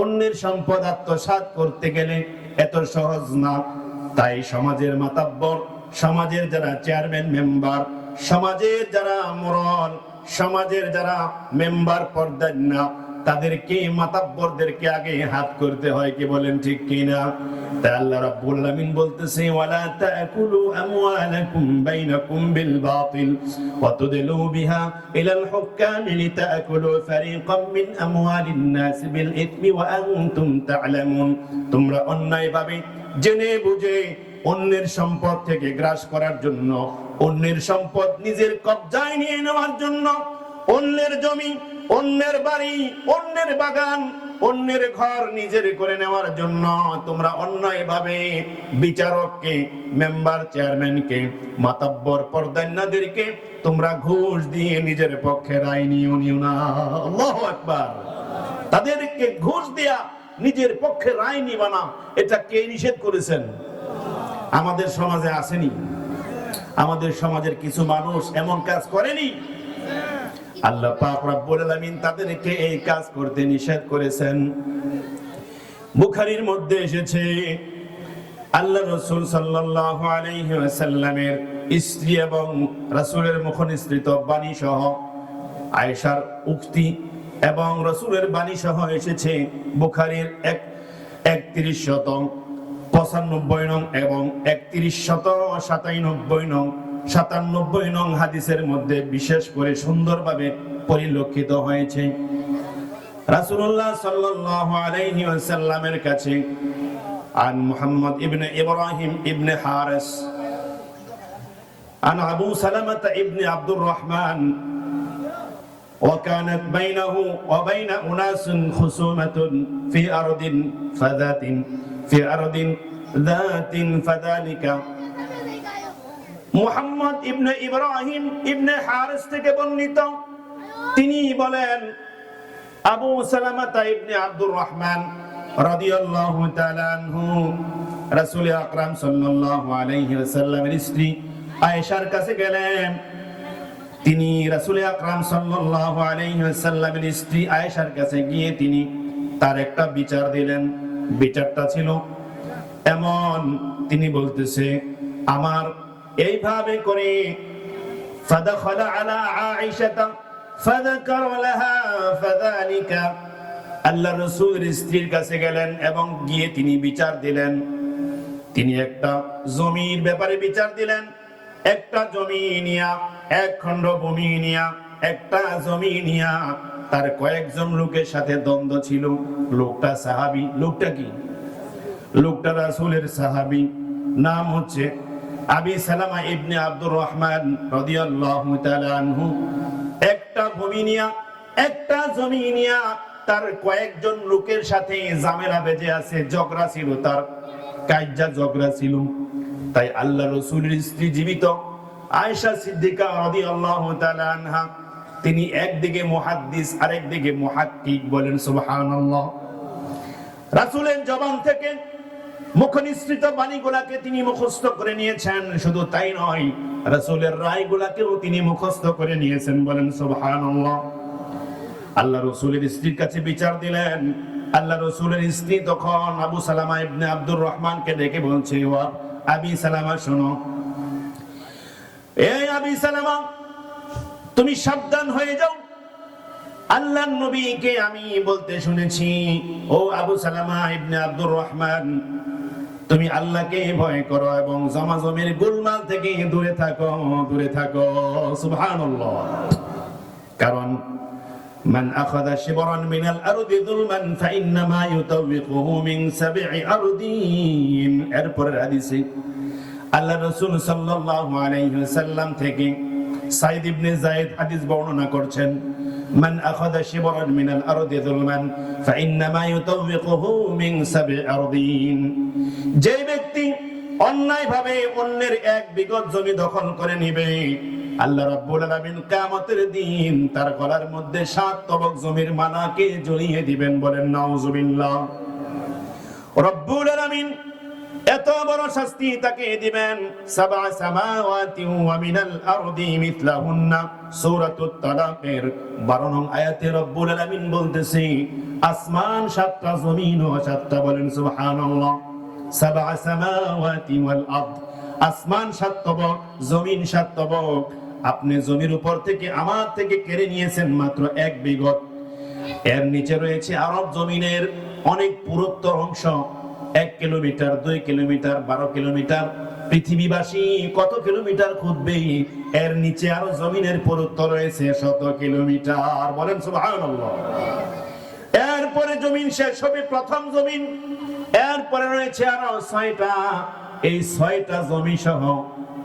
অন্যের সম্পদ আত্মসাত করতে গেলে এত সহজ না। তাই সমাজের মাতাব্বর, সমাজের যারা চেয়ারম্যান, মেম্বার, সমাজের যারা আমরণ, সমাজের যারা মেম্বার পর্দার না, তাদেরকে মাতাব্বরদেরকে আগে হাত করতে হয় কি বলেন ঠিক কিনা? আল্লাহ রাব্বুল বলতেছে, ওয়ালা তাকুলু আমওয়ালাকুম বাইনাকুম বিল বাতিল, ওয়া তুদলু বিহা ইলাল হুক্কাম লিতাকুলু মিন আমওয়ালিন নাস বিল ইথমি ওয়া আনতুম তোমরা অন্যায়ভাবে জেনে বুঝে অন্যের সম্পদ থেকে গ্রাস করার জন্য, অন্যের সম্পদ নিজের কবজায় নিয়ে নেওয়ার জন্য, অন্যের জমি অন্যের বাড়ি, অন্যের বাগান, অন্যের ঘর নিজের করে নেওয়ার জন্য তোমরা অন্যায়ভাবে বিচারককে, মেম্বার চেয়ারম্যানকে, মাতাব্বর পর্দান্নাদেরকে তোমরা ঘুষ দিয়ে নিজের পক্ষে রায় নিও নিও না। আল্লাহু তাদেরকে ঘুষ দেয়া নিজের পক্ষে রায় নিবা না, এটা কে নিষেধ করেছেন? আমাদের সমাজে আসেনি। আমাদের সমাজের কিছু মানুষ এমন কাজ করেনি? আল্লাহ পাক রব্বুল আলামিন তাদেরকে এই কাজ করতে নিষেধ করেছেন। বুখারীর মধ্যে এসেছে, আল্লাহ রাসূল সাল্লাল্লাহু আলাইহি ওয়াসাল্লামের স্ত্রী এবং রাসূলের মুখনিসৃত বাণী সহ আয়েশার উক্তি এবং রাসূলের বাণী সহ এসেছে বুখারীর এক একত্রিশ শত পঁচানব্বই নং এবং একত্রিশ শত সাতানব্বই নং সাতানব্বই নং হাদিসের মধ্যে বিশেষ করে সুন্দরভাবে পরিলক্ষিত হয়েছে রাসূলুল্লাহ সাল্লাল্লাহু আলাইহি ওয়াসাল্লামের কাছে عن محمد ابن إبراهيم ابن حارس عن أبو سلمة ابن عبد الرحمن وكانت بينه وبين أناس خصومة في أرض فذات في أرض ذات فذلك মুহাম্মদ ইবনে ইব্রাহিম ইবনে হারিস থেকে বর্ণিত। তিনি বলেন, আবু সালামাতা ইবনে আব্দুর রহমান রাদিয়াল্লাহু তাআলা আনহু, রাসূল আকরাম সাল্লাল্লাহু আলাইহি ওয়াসাল্লামের স্ত্রী আয়েশার কাছে গেলেন। তিনি রাসূল আকরাম সাল্লাল্লাহু আলাইহি ওয়াসাল্লামের স্ত্রী আয়েশার কাছে গিয়ে তিনি তার একটা বিচার দিলেন। বিচারটা ছিল এমন, তিনি বলতেছে, আমার এইভাবে করে فدخل على عائشة فذكر لها فذلك আল্লাহ রসুলের স্ত্রীর কাছে গেলেন এবং গিয়ে তিনি বিচার দিলেন তিনি একটা জমির ব্যাপারে বিচার দিলেন একটা জমি নিয়া এক খণ্ড ভূমি নিয়া একটা জমি নিয়া তার কয়েকজন লোকের সাথে দ্বন্দ্ব ছিল লোকটা সাহাবি লোকটা কি লোকটা রাসূলের সাহাবি নাম হচ্ছে আবি সালামা ইবনে আব্দুর রহমান রাদিয়াল্লাহু তাআলা আনহু, একটা ভূমি নিয়া, একটা জমি নিয়া তার কয়েকজন লোকের সাথে জামেলা বেজে আছে, ঝগড়া ছিল তার কাজ্জা ঝগড়া ছিল। তাই আল্লাহ রসুলের স্ত্রী জীবিত, আয়েশা সিদ্দিকা রাদিয়াল্লাহু তাআলা আনহা, তিনি একদিকে মুহাদ্দিস, আরেকদিকে মুহাক্কিক বলেন, সুবহানাল্লাহ। রাসূলের জবান থেকে মুখনিসৃত বাণীগুলাকে তিনি মুখস্থ করে নিয়েছেন। শুধু তাই নয়, রাসূলের রায়গুলাকেও তিনি মুখস্থ করে নিয়েছেন বলেন, সুবহানাল্লাহ। আল্লাহ রসুলের স্ত্রীর কাছে বিচার দিলেন। আল্লাহ রসুলের স্ত্রী তখন আবু সালামা ইবনে আব্দুর রহমানকে ডেকে বলছে, ও আবি সালামা, শোনো। এই আবি সালামা, তুমি সাবধান হয়ে যাও। আল্লাহ নবীকে আমি বলতে শুনেছি, ও আবু সালামা ইবনে আব্দুর রহমান তুমি আল্লাহকে ভয় করো এবং জমাজমের গোলমাল থেকে দূরে থাকো দূরে থাকো সুবহানাল্লাহ কারণ من أخذ شبرا من الأرض ظلما فإنما يطوقه من سبع أرضين এরপর হাদিসে আল্লাহ রাসূল সাল্লাল্লাহু আলাইহি ওয়াসাল্লাম থেকে সাইদ ইবনে যায়েদ হাদিস বর্ণনা করছেন মান আখাযা শিবরান মিনাল আরদি যুলমান, ফাইন্নামা ইউতাওবিকুহু মিন সাব'i আরদিন। যে ব্যক্তি অন্যায়ভাবে অন্যের এক বিগত জমি দখল করে নিবে, আল্লাহ রাব্বুল আলামিন কিয়ামতের দিন তার গলার মধ্যে সাত তবক জমির মালাকে জড়িয়ে দিবেন বলেন, নাউজুবিল্লাহ। রব্বুল আলামিন এত বড় শাস্তি তাকে দিবেন। সাবা সামাওয়াতি ওয়া মিনাল আরদি সূরাতুত তালাকের 12 নং আয়াতে রব্বুল আলামিন বলতেছে, আসমান সাতটা, জমিন ও সাতটা বলেন সুবহানাল্লাহ। সাবা সামাওয়াতি ওয়াল আরদ। আসমান জমিন আপনি জমির উপর থেকে, আমার থেকে কেড়ে নিয়েছেন মাত্র এক বিগত এর নিচে রয়েছে আরব জমিনের অনেক পুরুত্ব অংশ। এক কিলোমিটার, দুই কিলোমিটার, বারো কিলোমিটার। পৃথিবীবাসী কত কিলোমিটার খুঁজবে? এর নিচে আরও জমিনের পুরুত্ব রয়েছে শত কিলোমিটার। বলেন এরপরে জমিন শেষ হবে প্রথম জমিন। এরপরে রয়েছে আরও ছয়টা। এই ছয়টা জমি সহ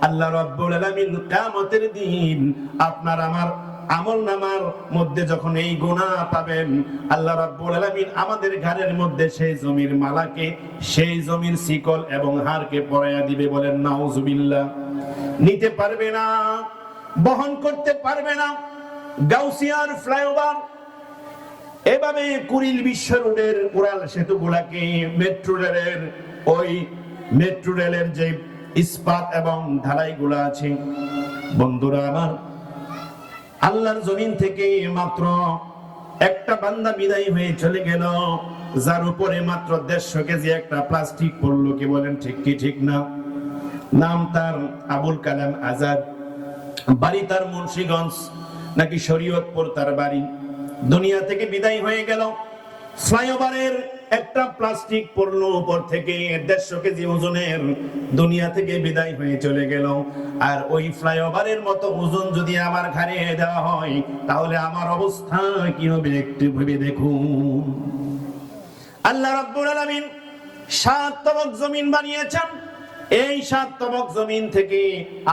আল্লাহ রাব্বুল আলামিন কিয়ামতের দিন আপনার আমার আমল নামার মধ্যে যখন এই গুণা পাবেন, আল্লাহ রাব্বুল আলামিন আমাদের ঘরের মধ্যে সেই জমির মালাকে, সেই জমির শিকল এবং হারকে পরাইয়া দিবে বলেন, নাউজুবিল্লাহ। নিতে পারবে না, বহন করতে পারবে না, গাউসিয়ার ফ্লাইওভার। এভাবে কুড়িল বিশ্ব রোডের উড়াল সেতু গুলাকে মেট্রো রেলের, ওই মেট্রো রেলের যে ইস্পাত এবং ঢালাই গুলা আছে, বন্ধুরা আমার আল্লাহর জমিন থেকে মাত্র একটা বান্দা বিদায় হয়ে চলে গেল, যার উপরে মাত্র দেড়শো কেজি একটা প্লাস্টিক পড়ল কি বলেন ঠিক কি ঠিক না? নাম তার আবুল কালাম আজাদ। বাড়ি তার মুন্সিগঞ্জ, নাকি শরীয়তপুর তার বাড়ি। দুনিয়া থেকে বিদায় হয়ে গেল। ফ্লাইওভারের একটা প্লাস্টিক পড়ল উপর থেকে দেড়শো কেজি ওজনের দুনিয়া থেকে বিদায় হয়ে চলে গেল। আর ওই ফ্লাইওভারের মতো ওজন যদি আমার ঘাড়ে দেওয়া হয়, তাহলে আমার অবস্থা কি হবে একটু ভেবে দেখুন। আল্লাহ রাব্বুল আলামিন সাত তবক জমিন বানিয়েছেন। এই সাত তবক জমিন থেকে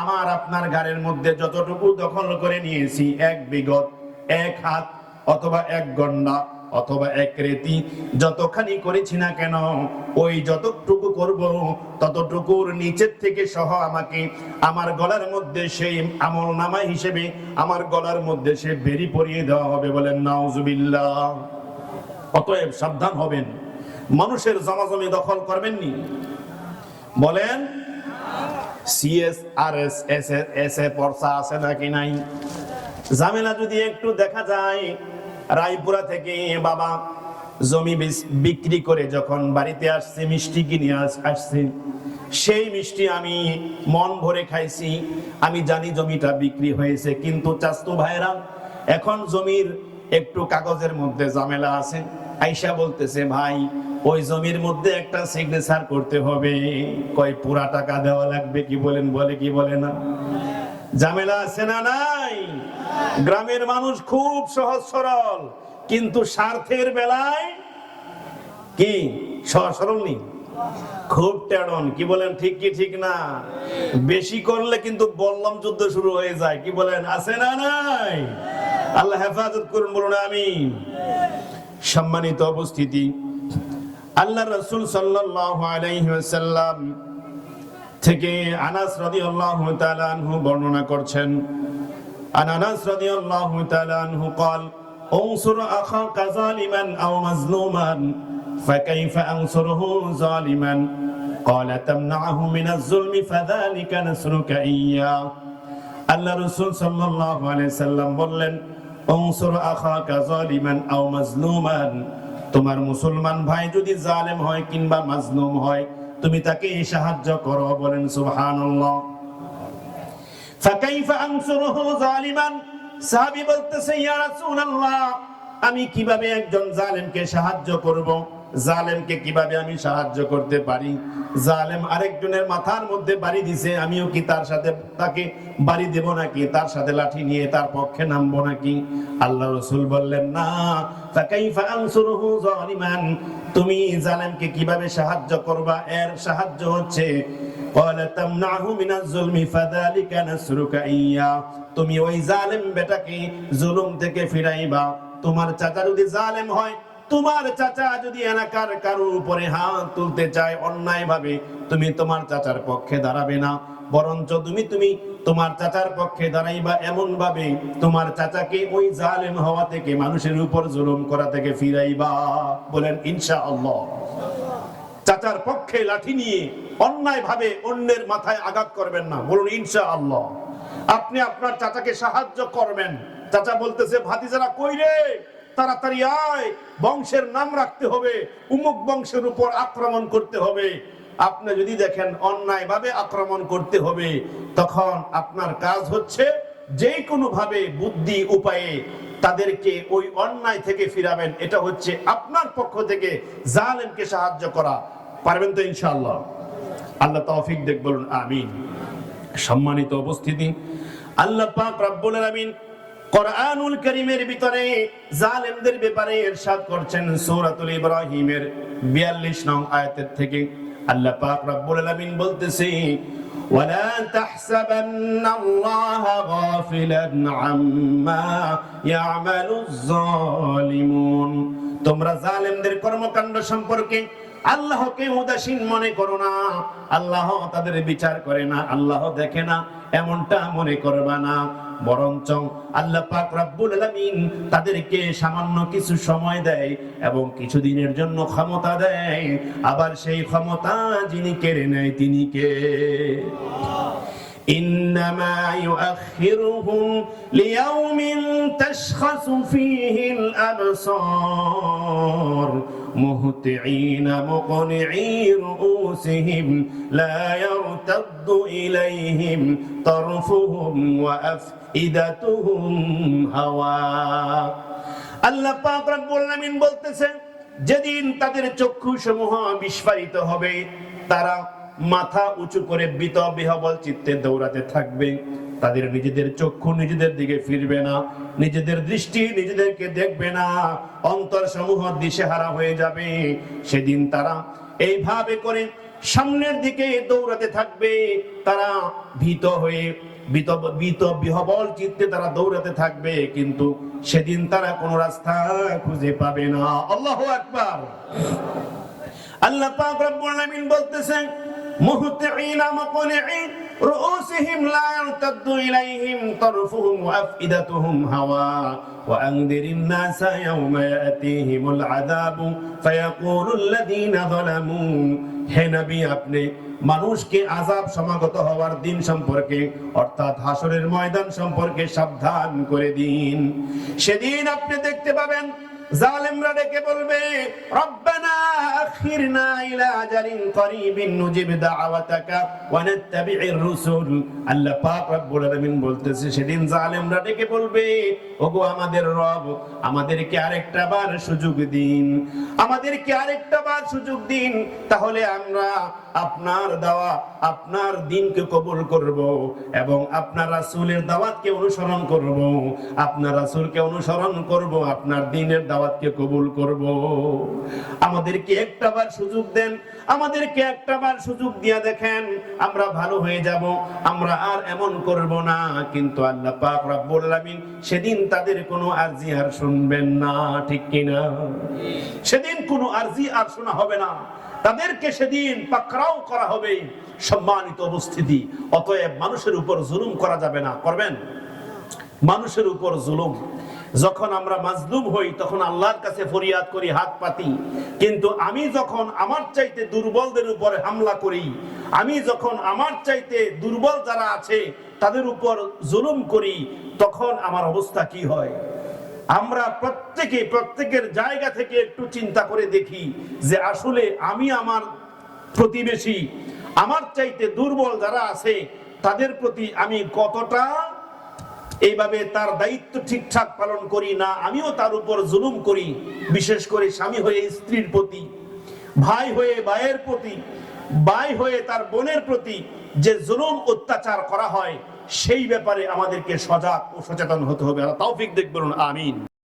আমার আপনার ঘরের মধ্যে যতটুকু দখল করে নিয়েছি, এক বিগত, এক হাত অথবা এক গন্ডা অথবা এক রেতি যতখানি করেছি না কেন, ওই যতটুকু করব, ততটুকুর নিচের থেকে সহ আমাকে আমার গলার মধ্যে সেই আমল নামা হিসেবে আমার গলার মধ্যে সে বেরি পরিয়ে দেওয়া হবে বলেন নাউজুবিল্লাহ। অতএব সাবধান হবেন। মানুষের জমাজমি দখল করবেননি? বলেন CS R S S A পর্সা আছে নাকি নাই? ঝামেলা যদি একটু দেখা যায় রায়পুরা থেকে বাবা জমি বিক্রি করে যখন বাড়িতে আসছে, মিষ্টি কিনে আস- আসছে, সেই মিষ্টি আমি মন ভরে খাইছি। আমি জানি জমিটা বিক্রি হয়েছে, কিন্তু চাস্তু ভাইরা এখন জমির একটু কাগজের মধ্যে ঝামেলা আছে। আইসা বলতেছে, ভাই, ওই জমির মধ্যে একটা সিগনেচার করতে হবে। কয়, পুরা টাকা দেওয়া লাগবে কি বলেন? বলে কি বলে না? ঝামেলা আছে না নাই? গ্রামের মানুষ খুব সহজ সরল, কিন্তু স্বার্থের বেলায় কি? সহজ সরল নেই। খুব টেড়ন কি বলেন, ঠিক কি, ঠিক না? বেশি করলে কিন্তু বললাম যুদ্ধ শুরু হয়ে যায়, কি বলেন, আছে না নাই? আল্লাহ হেফাজত করুন, বলুন আমি সম্মানিত অবস্থিতি আল্লাহ রসুল সাল্লাল্লাহু আলাইহি ওয়াসাল্লাম থেকে আনাস তাআলা আনহু বর্ণনা করছেন আন আনাস রাদিয়াল্লাহু তাআলা আনহু قال انصر اخاك ظالما او مظلوما فكيف انصره ظالما قال تمنعه من الظلم فذلك نصرك اياه আল্লাহ রসুল সাল্লাল্লাহু আলাইহি সাল্লাম বললেন অংসর আখাকা জালিমান আও মাজলুমান তোমার মুসলমান ভাই যদি জালেম হয় কিংবা মাজলুম হয় তুমি তাকে সাহায্য করো বলেন সুবহানাল্লাহ ফাকাইফা আনসুরুহু জালিমান? সাহাবী বলতেছে, ইয়া রাসূলুল্লাহ, আমি কীভাবে একজন জালেমকে সাহায্য করব? জালেমকে কীভাবে আমি সাহায্য করতে পারি? জালেম আরেকজনের মাথার মধ্যে বাড়ি দিছে, আমিও কি তার সাথে তাকে বাড়ি দেব নাকি? তার সাথে লাঠি নিয়ে তার পক্ষে নামবো নাকি? আল্লাহ রসুল বললেন, না তুমি জালেমকে কীভাবে সাহায্য করবা? এর সাহায্য হচ্ছে قال تمنعه من الظلم فذلك نصرك إياه তুমি ওই জালেম বেটাকে জুলুম থেকে ফিরাইবা তোমার চাচা যদি জালেম হয় তোমার চাচা যদি এলাকার কারো উপরে হাত তুলতে চায় অন্যায় ভাবে তুমি তোমার চাচার পক্ষে দাঁড়াবে না বরঞ্চ তুমি তুমি তোমার চাচার পক্ষে দাঁড়াইবা এমন ভাবে তোমার চাচাকে ওই জালেম হওয়া থেকে মানুষের উপর জুলুম করা থেকে ফিরাইবা বলেন ইনশাআল্লাহ চাচার পক্ষে লাঠি নিয়ে অন্যায় ভাবে অন্যের মাথায় আঘাত করবেন না। বলুন ইনশা আল্লাহ আপনি আপনার চাচাকে সাহায্য করবেন। চাচা বলতেছে, ভাতিজারা কই রে? তাড়াতাড়ি আয়। বংশের নাম রাখতে হবে। উমুক বংশের উপর আক্রমণ করতে হবে। আপনি যদি দেখেন অন্যায় ভাবে আক্রমণ করতে হবে, তখন আপনার কাজ হচ্ছে যে কোনো ভাবে বুদ্ধি উপায়ে তাদেরকে ওই অন্যায় থেকে ফিরাবেন। এটা হচ্ছে আপনার পক্ষ থেকে জালেমকে সাহায্য করা। পারবেন তো ইনশাআল্লাহ আল্লাহ তৌফিক দেখ বলুন আমিন সম্মানিত উপস্থিতি আল্লাহ পাক রব্বুল আলামিন কোরআনুল কারীমের ভিতরে জালেমদের ব্যাপারে ইরশাদ করছেন সূরাতুল ইব্রাহিমের 42 নং আয়াতের থেকে আল্লাহ পাক রব্বুল আলামিন বলতেছে ولا تحسبن الله غافلا عما يعمل الظالمون তোমরা জালেমদের কর্মকাণ্ড সম্পর্কে আল্লাহকে উদাসীন মনে করো না আল্লাহ তাদের বিচার করে না আল্লাহ দেখে না এমনটা মনে করবা না বরঞ্চ আল্লাহ পাক রব্বুল আলামিন তাদেরকে সামান্য কিছু সময় দেয় এবং কিছু দিনের জন্য ক্ষমতা দেয় আবার সেই ক্ষমতা যিনি কেড়ে নেয় তিনি কে إنما يؤخرهم ليوم تشخص فيه الأبصار مهطعين مقنعي رؤوسهم لا يرتد إليهم طرفهم وأفئدتهم هواء আল্লাহ পাক রব্বুল আলামিন বলতেছেন যেদিন তাদের চক্ষু সমূহ বিস্ফারিত হবে তারা মাথা উঁচু করে বিত বিহবল চিত্তে দৌড়াতে থাকবে তাদের নিজেদের চক্ষু নিজেদের দিকে ফিরবে না, নিজেদের দৃষ্টি নিজেদেরকে দেখবে না অন্তর সমূহ দিশেহারা হয়ে যাবে। সেদিন তারা এইভাবে করে সামনের দিকে দৌড়াতে থাকবে। তারা ভীত হয়ে তারা দৌড়াতে থাকবে, কিন্তু সেদিন তারা কোনো রাস্তা খুঁজে পাবে না। আল্লাহ আকবার। আল্লাহ বলতেছেন মুহতিঈনা মুকনিঈ رؤوسهم لا يرتد إليهم طرفهم وأفئدتهم هواء وأنذر الناس يوم يأتيهم العذاب فيقول الذين ظلموا হে নবী আপনি মানুষকে আজাব সমাগত হওয়ার দিন সম্পর্কে অর্থাৎ হাসরের ময়দান সম্পর্কে সাবধান করে দিন সেদিন আপনি দেখতে পাবেন জালেমরা ডেকে বলবে, রব্বানা আখিরনা ইলা করিবিন নুজিব ওয়া রুসুল। আল্লাহ পাক রব্বুল আলামিন বলতেছে, সেদিন জালেমরা ডেকে বলবে, ওগো আমাদের রব, আমাদেরকে আরেকটা বার সুযোগ দিন, আমাদেরকে আরেকটা বার সুযোগ দিন, তাহলে আমরা আপনার দাওয়া, আপনার দিনকে কবুল করব এবং আপনার রাসূলের দাওয়াতকে অনুসরণ করব। আপনার রাসূলকে অনুসরণ করব, আপনার দিনের দাওয়াতকে কবুল করব। আমাদেরকে একটা বার সুযোগ দেন, আমাদেরকে একটা বার সুযোগ দিয়া দেখেন, আমরা ভালো হয়ে যাব, আমরা আর এমন করব না। কিন্তু আল্লাহ পাক রব্বুল আলামিন সেদিন তাদের কোনো আরজি আর শুনবেন না, ঠিক কিনা? সেদিন কোনো আরজি আর শোনা হবে না। তাদেরকে সেদিন পাকড়াও করা হবে, সম্মানিত উপস্থিতি। অতএব মানুষের উপর জুলুম করা যাবে না, করবেন? মানুষের উপর জুলুম। যখন আমরা মাজলুম হই, তখন আল্লাহর কাছে ফরিয়াদ করি, হাত পাতি। কিন্তু আমি যখন আমার চাইতে দুর্বলদের উপরে হামলা করি, আমি যখন আমার চাইতে দুর্বল যারা আছে, তাদের উপর জুলুম করি, তখন আমার অবস্থা কি হয়? আমরা প্রত্যেকে, প্রত্যেকের জায়গা থেকে একটু চিন্তা করে দেখি যে আসলে আমি আমার প্রতিবেশী, আমার চাইতে দুর্বল যারা আছে, তাদের প্রতি আমি কতটা এইভাবে তার দায়িত্ব ঠিকঠাক পালন করি না, আমিও তার উপর জুলুম করি, বিশেষ করে স্বামী হয়ে স্ত্রীর প্রতি, ভাই হয়ে ভাইয়ের প্রতি, ভাই হয়ে তার বোনের প্রতি যে জুলুম অত্যাচার করা হয়, সেই ব্যাপারে আমাদেরকে সজাগ ও সচেতন হতে হবে। তৌফিক দেখবেন আমিন।